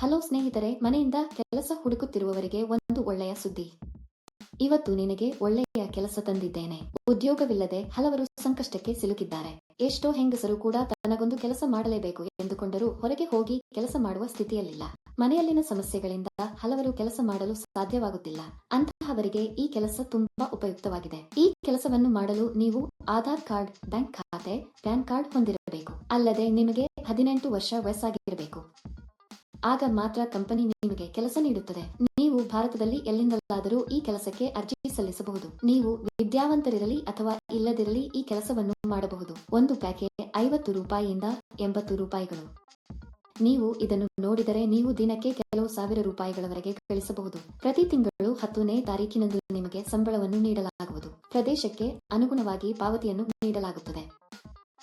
Hello ಸ್ನೇಹಿತರೆ, ಮನೆಯಿಂದ ಕೆಲಸ ಹುಡುಕುತ್ತಿರುವವರಿಗೆ ಒಂದು ಒಳ್ಳೆಯ ಸುದ್ದಿ. ಇವತ್ತು ನಿನಗೆ ಒಳ್ಳೆಯ ಕೆಲಸ ತಂದಿದ್ದೇನೆ. ಉದ್ಯೋಗವಿಲ್ಲದೆ ಹಲವರು ಸಂಕಷ್ಟಕ್ಕೆ ಸಿಲುಕಿದ್ದಾರೆ. ಎಷ್ಟೋ ಹೆಂಗಸರು ಕೂಡ ತನಗೊಂದು ಕೆಲಸ ಮಾಡಲೇಬೇಕು ಎಂದುಕೊಂಡರೂ ಹೊರಗೆ ಹೋಗಿ ಕೆಲಸ ಮಾಡುವ ಸ್ಥಿತಿಯಲ್ಲಿಲ್ಲ. ಮನೆಯಲ್ಲಿನ ಸಮಸ್ಯೆಗಳಿಂದ ಹಲವರು ಕೆಲಸ ಮಾಡಲು ಸಾಧ್ಯವಾಗುತ್ತಿಲ್ಲ. ಅಂತಹವರಿಗೆ ಈ ಕೆಲಸ ತುಂಬಾ ಉಪಯುಕ್ತವಾಗಿದೆ. ಈ ಕೆಲಸವನ್ನು ಮಾಡಲು ನೀವು ಆಧಾರ್ ಕಾರ್ಡ್, ಬ್ಯಾಂಕ್ ಖಾತೆ, ಪ್ಯಾನ್ ಕಾರ್ಡ್ ಹೊಂದಿರಬೇಕು. ಅಲ್ಲದೆ ನಿಮಗೆ ಹದಿನೆಂಟು ವರ್ಷ ವಯಸ್ಸಾಗಿರಬೇಕು. ಆಗ ಮಾತ್ರ ಕಂಪನಿ ನಿಮಗೆ ಕೆಲಸ ನೀಡುತ್ತದೆ. ನೀವು ಭಾರತದಲ್ಲಿ ಎಲ್ಲಿಂದಲಾದರೂ ಈ ಕೆಲಸಕ್ಕೆ ಅರ್ಜಿ ಸಲ್ಲಿಸಬಹುದು. ನೀವು ವಿದ್ಯಾವಂತರಿರಲಿ ಅಥವಾ ಇಲ್ಲದಿರಲಿ ಈ ಕೆಲಸವನ್ನು ಮಾಡಬಹುದು. ಒಂದು ಪ್ಯಾಕೇಜ್ ಐವತ್ತು ರೂಪಾಯಿಯಿಂದ ಎಂಬತ್ತು ರೂಪಾಯಿಗಳು. ನೀವು ಇದನ್ನು ನೋಡಿದರೆ ನೀವು ದಿನಕ್ಕೆ ಕೆಲವು ಸಾವಿರ ರೂಪಾಯಿಗಳವರೆಗೆ ಗಳಿಸಬಹುದು. ಪ್ರತಿ ತಿಂಗಳು ಹತ್ತನೇ ತಾರೀಕಿನಂದು ನಿಮಗೆ ಸಂಬಳವನ್ನು ನೀಡಲಾಗುವುದು. ಪ್ರದೇಶಕ್ಕೆ ಅನುಗುಣವಾಗಿ ಪಾವತಿಯನ್ನು ನೀಡಲಾಗುತ್ತದೆ.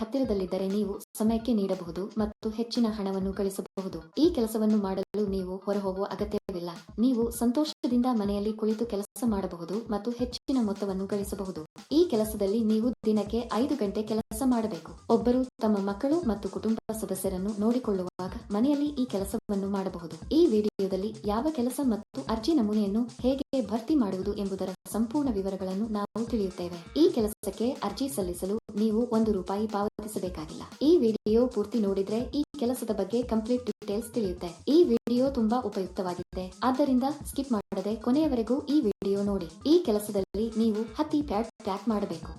ಹತ್ತಿರದಲ್ಲಿದ್ದರೆ ನೀವು ಸಮಯಕ್ಕೆ ನೀಡಬಹುದು ಮತ್ತು ಹೆಚ್ಚಿನ ಹಣವನ್ನು ಗಳಿಸಬಹುದು ಈ ಕೆಲಸವನ್ನು ಮಾಡಲು ನೀವು ಹೊರಹೋಗುವ ಅಗತ್ಯವಿಲ್ಲ. ನೀವು ಸಂತೋಷದಿಂದ ಮನೆಯಲ್ಲಿ ಕುಳಿತು ಕೆಲಸ ಮಾಡಬಹುದು ಮತ್ತು ಹೆಚ್ಚಿನ ಮೊತ್ತವನ್ನು ಗಳಿಸಬಹುದು. ಈ ಕೆಲಸದಲ್ಲಿ ನೀವು ದಿನಕ್ಕೆ ಐದು ಗಂಟೆ ಕೆಲಸ ಮಾಡಬೇಕು. ಒಬ್ಬರು ತಮ್ಮ ಮಕ್ಕಳು ಮತ್ತು ಕುಟುಂಬ ಸದಸ್ಯರನ್ನು ನೋಡಿಕೊಳ್ಳುವಾಗ ಮನೆಯಲ್ಲಿ ಈ ಕೆಲಸವನ್ನು ಮಾಡಬಹುದು. ಈ ವಿಡಿಯೋದಲ್ಲಿ ಯಾವ ಕೆಲಸ ಮತ್ತು ಅರ್ಜಿ ನಮೂನೆಯನ್ನು ಹೇಗೆ ಭರ್ತಿ ಮಾಡುವುದು ಎಂಬುದರ ಸಂಪೂರ್ಣ ವಿವರಗಳನ್ನು ನಾವು ತಿಳಿಯುತ್ತೇವೆ. ಈ ಕೆಲಸಕ್ಕೆ ಅರ್ಜಿ ಸಲ್ಲಿಸಲು ನೀವು ಒಂದು ರೂಪಾಯಿ ಪಾವತಿಸಬೇಕಾಗಿಲ್ಲ. ಈ ವಿಡಿಯೋ ಪೂರ್ತಿ ನೋಡಿದ್ರೆ ಈ ಕೆಲಸದ ಬಗ್ಗೆ ಕಂಪ್ಲೀಟ್ ಡೀಟೇಲ್ಸ್ ತಿಳಿಯುತ್ತೆ. ಈ ವಿಡಿಯೋ ತುಂಬಾ ಉಪಯುಕ್ತವಾಗಿದೆ. ಆದ್ದರಿಂದ ಸ್ಕಿಪ್ ಮಾಡದೆ ಕೊನೆಯವರೆಗೂ ಈ ವಿಡಿಯೋ ನೋಡಿ. ಈ ಕೆಲಸದಲ್ಲಿ ನೀವು ಹತ್ತಿ ಪ್ಯಾಡ್ ಪ್ಯಾಕ್ ಮಾಡಬೇಕು.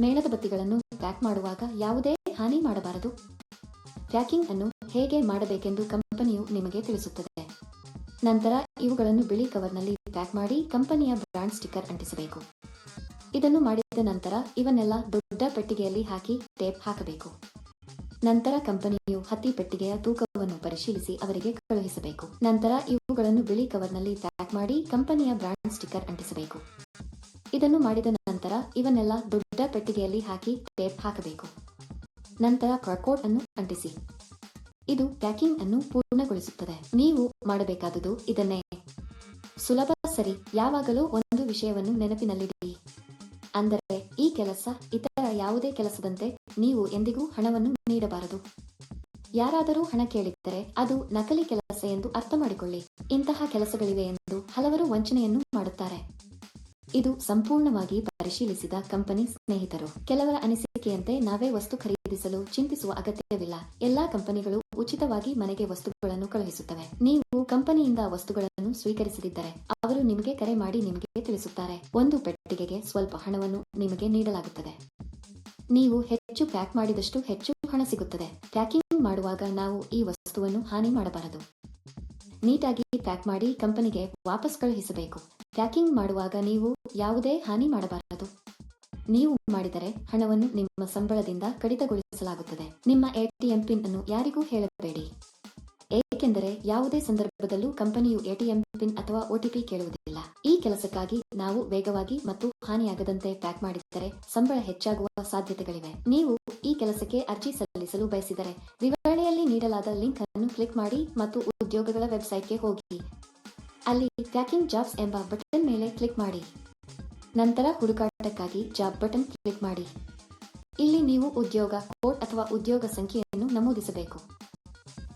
ಮೇಣದ ಬತ್ತಿಗಳನ್ನು ಪ್ಯಾಕ್ ಮಾಡುವಾಗ ಯಾವುದೇ ಹಾನಿ ಮಾಡಬಾರದು. ಪ್ಯಾಕಿಂಗ್ ಅನ್ನು ಹೇಗೆ ಮಾಡಬೇಕೆಂದು ಕಂಪನಿಯು ನಿಮಗೆ ತಿಳಿಸುತ್ತದೆ. ನಂತರ ಇವುಗಳನ್ನು ಬಿಳಿ ಕವರ್ನಲ್ಲಿ ಪ್ಯಾಕ್ ಮಾಡಿ ಕಂಪನಿಯ ಬ್ರಾಂಡ್ ಸ್ಟಿಕ್ಕರ್ ಅಂಟಿಸಬೇಕು. ಇದನ್ನು ಮಾಡಿದ ನಂತರ ಇವನ್ನೆಲ್ಲ ದೊಡ್ಡ ಪೆಟ್ಟಿಗೆಯಲ್ಲಿ ಹಾಕಿ ಟೇಪ್ ಹಾಕಬೇಕು. ನಂತರ ಕಂಪನಿಯು ಹತ್ತಿ ಪೆಟ್ಟಿಗೆಯ ತೂಕವನ್ನು ಪರಿಶೀಲಿಸಿ ಅವರಿಗೆ ಕಳುಹಿಸಬೇಕು. ನಂತರ ಇವುಗಳನ್ನು ಬಿಳಿ ಕವರ್ನಲ್ಲಿ ಪ್ಯಾಕ್ ಮಾಡಿ ಕಂಪನಿಯ ಬ್ರಾಂಡ್ ಸ್ಟಿಕ್ಕರ್ ಅಂಟಿಸಬೇಕು. ಇದನ್ನು ಮಾಡಿದ ನಂತರ ಇವನ್ನೆಲ್ಲ ದೊಡ್ಡ ಪೆಟ್ಟಿಗೆಯಲ್ಲಿ ಹಾಕಿ ಟೇಪ್ ಹಾಕಬೇಕು. ನಂತರ ಕ್ರಕೋಟ್ ಅನ್ನು ಅಂಟಿಸಿ. ಇದು ಪ್ಯಾಕಿಂಗ್ ಅನ್ನು ಪೂರ್ಣಗೊಳಿಸುತ್ತದೆ. ನೀವು ಮಾಡಬೇಕಾದುದು ಇದನ್ನೇ. ಸುಲಭ ಸರಿ. ಯಾವಾಗಲೂ ಒಂದು ವಿಷಯವನ್ನು ನೆನಪಿನಲ್ಲಿಡಿ. ಅಂದರೆ ಈ ಕೆಲಸ ಇತರ ಯಾವುದೇ ಕೆಲಸದಂತೆ ನೀವು ಎಂದಿಗೂ ಹಣವನ್ನು ನೀಡಬಾರದು. ಯಾರಾದರೂ ಹಣ ಕೇಳಿದ್ದರೆ ಅದು ನಕಲಿ ಕೆಲಸ ಎಂದು ಅರ್ಥ ಮಾಡಿಕೊಳ್ಳಿ. ಇಂತಹ ಕೆಲಸಗಳಿವೆ ಎಂದು ಹಲವರು ವಂಚನೆಯನ್ನು ಮಾಡುತ್ತಾರೆ. ಇದು ಸಂಪೂರ್ಣವಾಗಿ ಪರಿಶೀಲಿಸಿದ ಕಂಪನಿ ಸ್ನೇಹಿತರು. ಕೆಲವರ ಅನಿಸಿಕೆಯಂತೆ ನಾವೇ ವಸ್ತು ಖರೀದಿಸಲು ಚಿಂತಿಸುವ ಅಗತ್ಯವಿಲ್ಲ. ಎಲ್ಲಾ ಕಂಪನಿಗಳು ಉಚಿತವಾಗಿ ಮನೆಗೆ ವಸ್ತುಗಳನ್ನು ಕಳುಹಿಸುತ್ತವೆ. ನೀವು ಕಂಪನಿಯಿಂದ ವಸ್ತುಗಳನ್ನು ಸ್ವೀಕರಿಸದಿದ್ದರೆ ಅವರು ನಿಮಗೆ ಕರೆ ಮಾಡಿ ನಿಮಗೆ ತಿಳಿಸುತ್ತಾರೆ. ಒಂದು ಪೆಟ್ಟಿಗೆಗೆ ಸ್ವಲ್ಪ ಹಣವನ್ನು ನಿಮಗೆ ನೀಡಲಾಗುತ್ತದೆ. ನೀವು ಹೆಚ್ಚು ಪ್ಯಾಕ್ ಮಾಡಿದಷ್ಟು ಹೆಚ್ಚು ಹಣ ಸಿಗುತ್ತದೆ. ಪ್ಯಾಕಿಂಗ್ ಮಾಡುವಾಗ ನಾವು ಈ ವಸ್ತುವನ್ನು ಹಾನಿ ಮಾಡಬಾರದು. ನೀಟಾಗಿ ಪ್ಯಾಕ್ ಮಾಡಿ ಕಂಪನಿಗೆ ವಾಪಸ್ ಕಳುಹಿಸಬೇಕು. ಪ್ಯಾಕಿಂಗ್ ಮಾಡುವಾಗ ನೀವು ಯಾವುದೇ ಹಾನಿ ಮಾಡಬಾರದು. ನೀವು ಮಾಡಿದರೆ ಹಣವನ್ನು ನಿಮ್ಮ ಸಂಬಳದಿಂದ ಕಡಿತಗೊಳಿಸಲಾಗುತ್ತದೆ. ನಿಮ್ಮ ಎಟಿಎಂ ಪಿನ್ ಅನ್ನು ಯಾರಿಗೂ ಹೇಳಬೇಡಿ. ಏಕೆಂದರೆ ಯಾವುದೇ ಸಂದರ್ಭದಲ್ಲೂ ಕಂಪನಿಯು ಎಟಿಎಂ ಪಿನ್ ಅಥವಾ ಒಟಿಪಿ ಕೇಳುವುದಿಲ್ಲ. ಈ ಕೆಲಸಕ್ಕಾಗಿ ನಾವು ವೇಗವಾಗಿ ಮತ್ತು ಹಾನಿಯಾಗದಂತೆ ಪ್ಯಾಕ್ ಮಾಡಿದ್ದರೆ ಸಂಬಳ ಹೆಚ್ಚಾಗುವ ಸಾಧ್ಯತೆಗಳಿವೆ. ನೀವು ಈ ಕೆಲಸಕ್ಕೆ ಅರ್ಜಿ ಸಲ್ಲಿಸಲು ಬಯಸಿದರೆ ವಿವರಣೆಯಲ್ಲಿ ನೀಡಲಾದ ಲಿಂಕ್ ಅನ್ನು ಕ್ಲಿಕ್ ಮಾಡಿ ಮತ್ತು ಉದ್ಯೋಗಗಳ ವೆಬ್ಸೈಟ್ಗೆ ಹೋಗಿ. ಅಲ್ಲಿ ಪ್ಯಾಕಿಂಗ್ ಜಾಬ್ಸ್ ಎಂಬ ಬಟನ್ ಮೇಲೆ ಕ್ಲಿಕ್ ಮಾಡಿ. ನಂತರ ಹುಡುಕಾಟಕ್ಕಾಗಿ ಜಾಬ್ ಬಟನ್ ಕ್ಲಿಕ್ ಮಾಡಿ. ಇಲ್ಲಿ ನೀವು ಉದ್ಯೋಗ ಕೋಡ್ ಅಥವಾ ಉದ್ಯೋಗ ಸಂಖ್ಯೆಯನ್ನು ನಮೂದಿಸಬೇಕು.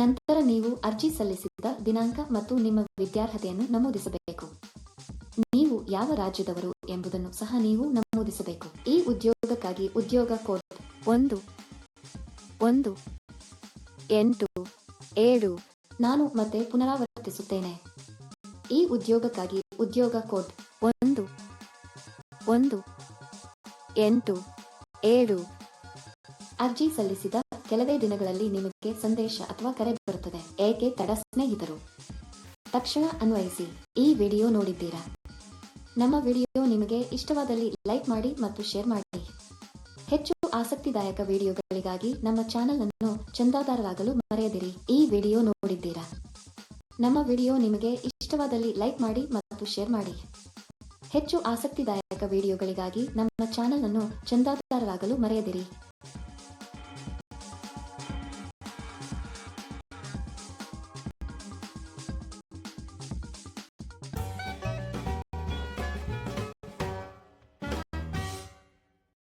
ನಂತರ ನೀವು ಅರ್ಜಿ ಸಲ್ಲಿಸಿದ ದಿನಾಂಕ ಮತ್ತು ನಿಮ್ಮ ವಿದ್ಯಾರ್ಹತೆಯನ್ನು ನಮೂದಿಸಬೇಕು. ನೀವು ಯಾವ ರಾಜ್ಯದವರು ಎಂಬುದನ್ನು ಸಹ ನೀವು ನಮೂದಿಸಬೇಕು. ಈ ಉದ್ಯೋಗಕ್ಕಾಗಿ ಉದ್ಯೋಗ ಕೋಡ್ ಒಂದು ಒಂದು, ಎಂಟು, ಏಳು, ನಾನು ಮತ್ತೆ ಪುನರಾವರ್ತಿಸುತ್ತೇನೆ. ಈ ಉದ್ಯೋಗಕ್ಕಾಗಿ ಉದ್ಯೋಗ ಕೋಡ್ ಒಂದು ಒಂದು, ಎಂಟು, ಏಳು. ಅರ್ಜಿ ಸಲ್ಲಿಸಿದ ಕೆಲವೇ ದಿನಗಳಲ್ಲಿ ನಿಮಗೆ ಸಂದೇಶ ಅಥವಾ ಕರೆ ಬರುತ್ತದೆ. ಏಕೆ ತಡ ಸ್ನೇಹಿತರು? ತಕ್ಷಣ ಅನ್ವಯಿಸಿ, ಈ ವಿಡಿಯೋ ನೋಡಿದ್ದೀರಾ? ನಮ್ಮ ವಿಡಿಯೋ ನಿಮಗೆ ಇಷ್ಟವಾದಲ್ಲಿ ಲೈಕ್ ಮಾಡಿ ಮತ್ತು ಶೇರ್ ಮಾಡಿ. ಹೆಚ್ಚು ಆಸಕ್ತಿದಾಯಕ ವಿಡಿಯೋಗಳಿಗಾಗಿ ನಮ್ಮ ಚಾನೆಲ್ ಅನ್ನು ಚಂದಾದಾರರಾಗಲು ಮರೆಯದಿರಿ. ಈ ವಿಡಿಯೋ ನೋಡಿದ್ದೀರಾ? ನಮ್ಮ ವಿಡಿಯೋ ನಿಮಗೆ ಇಷ್ಟವಾದಲ್ಲಿ ಲೈಕ್ ಮಾಡಿ ಮತ್ತು ಶೇರ್ ಮಾಡಿ. ಹೆಚ್ಚು ಆಸಕ್ತಿದಾಯಕ ವಿಡಿಯೋಗಳಿಗಾಗಿ ನಮ್ಮ ಚಾನೆಲ್ ಅನ್ನು ಚಂದಾದಾರರಾಗಲು ಮರೆಯದಿರಿ.